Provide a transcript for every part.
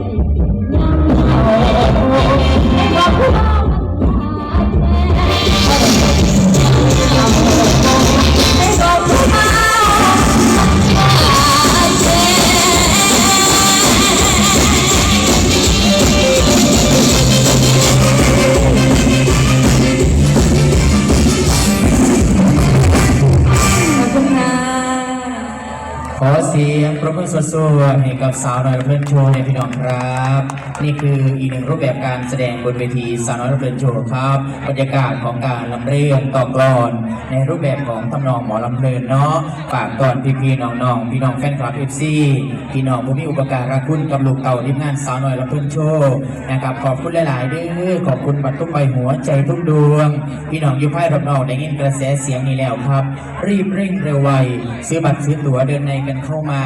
ขอ ขอเสียงประมือสดๆให้กับสาวน้อยรับเพื่อนโชว์ในพี่น้องครับ นี่คืออีกหนึ่งรูปแบบการแสดงบนเวทีสาวน้อยรับเพื่อนโชว์ครับบรรยากาศของการลำเรียนต่อกลอน ในรูปแบบของทำนองหมอลำเพลินเนาะฝากตอนพี่ๆน้องๆพี่น้องแฟนคลับเอฟซีพี่น้องผู้มีอุปการะคุณกับลูกเต่าทีมงานสาวน้อยรับเพื่อนโชว์นะครับขอบคุณหลายๆด้อขอบคุณบัตรทุกใบหัวใจทุกดวง พี่น้องอยู่ภายรอบนอกได้ยินกระแสเสียงนี้แล้วครับ รีบเร่งเร็วไวซื้อบัตรซื้อตั๋วเดินในกันเข้ามา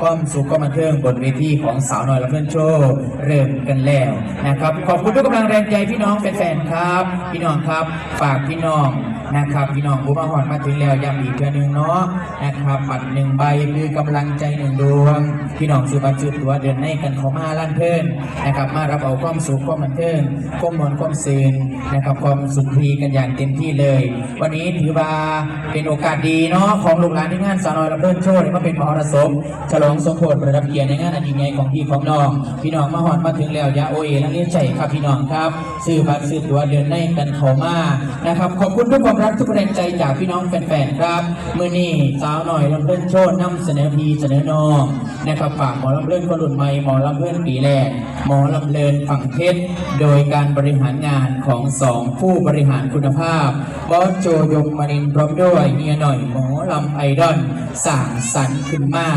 ก้อมสุก็มาเขื่องบนเวทีของสาวน้อยและเพื่อนโชว์เริ่มกันแล้วนะครับขอบคุณทุกกำลังแรงใจพี่น้องแฟนๆครับ พี่น้องครับฝากพี่น้อง นะครับพี่น้องผู้มาหอดมาถึงแล้วย้ำอีกเทื่อหนึงเนาะนะครับบัตรหนึ่งใบคือกำลังใจหนึ่งดวง พี่น้องซื้อบัตรซื้อตั๋วเดินในกันข้ามาล้านเพิ่นนะครับมารับเอาความสุขความบันเทิงความมวลความซื่นนะครับความสุขีกันอย่างเต็มที่เลย วันนี้ถือว่าเป็นโอกาสดีเนาะของลูกหลานที่งานสาวน้อยรับเพิ่นโชว์มาเป็นมหรสพฉลองสมโภชประดับเกียรติในงานอันยิ่งใหญ่ของพี่ของน้อง พี่น้องมาหอดมาถึงแล้วยาโอเอและเลี้ยงใจครับพี่น้องครับ ซื้อบัตรซื้อตัวเดินในกันข้ามานะครับขอบคุณทุกความรับทุกแรงใจจากพี่น้องแฟนๆครับเมื่อนี้สาวหน่อยลำเพิ่นโชดน้ำเสนอพีเสนอนองนะครับฝากหมอลำเพิ่นคนรุ่นใหม่หมอลำเพิ่นปีแรก หมอลำเลินฝั่งเพชรโดยการบริหารงานของสองผู้บริหารคุณภาพบอสโจยมมารินร์พร้อมด้วยเฮียหน่อยหมอลำไอดอล สั่งสรรค์ขึ้นมา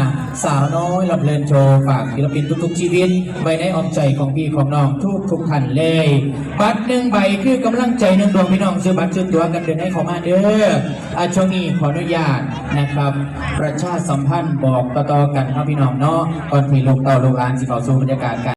สาวน้อยลำเลินโชว์ฝากศิลปินทุกๆชีวิตไว้ในอ้อมใจของพี่ของน้องทุกทุกๆท่านเลย บัตรหนึ่งใบคือกำลังใจหนึ่งดวงพี่น้องซื้อบัตรซื้อตัวกันเดินให้เขามาเด้ออาช่วงนี้ขออนุญาตนะครับ ประชาสัมพันธ์บอกต่อๆกันครับพี่น้องเนาะก่อนที่ลูกเต่าลูกหลานสิเขาสู่บรรยากาศกัน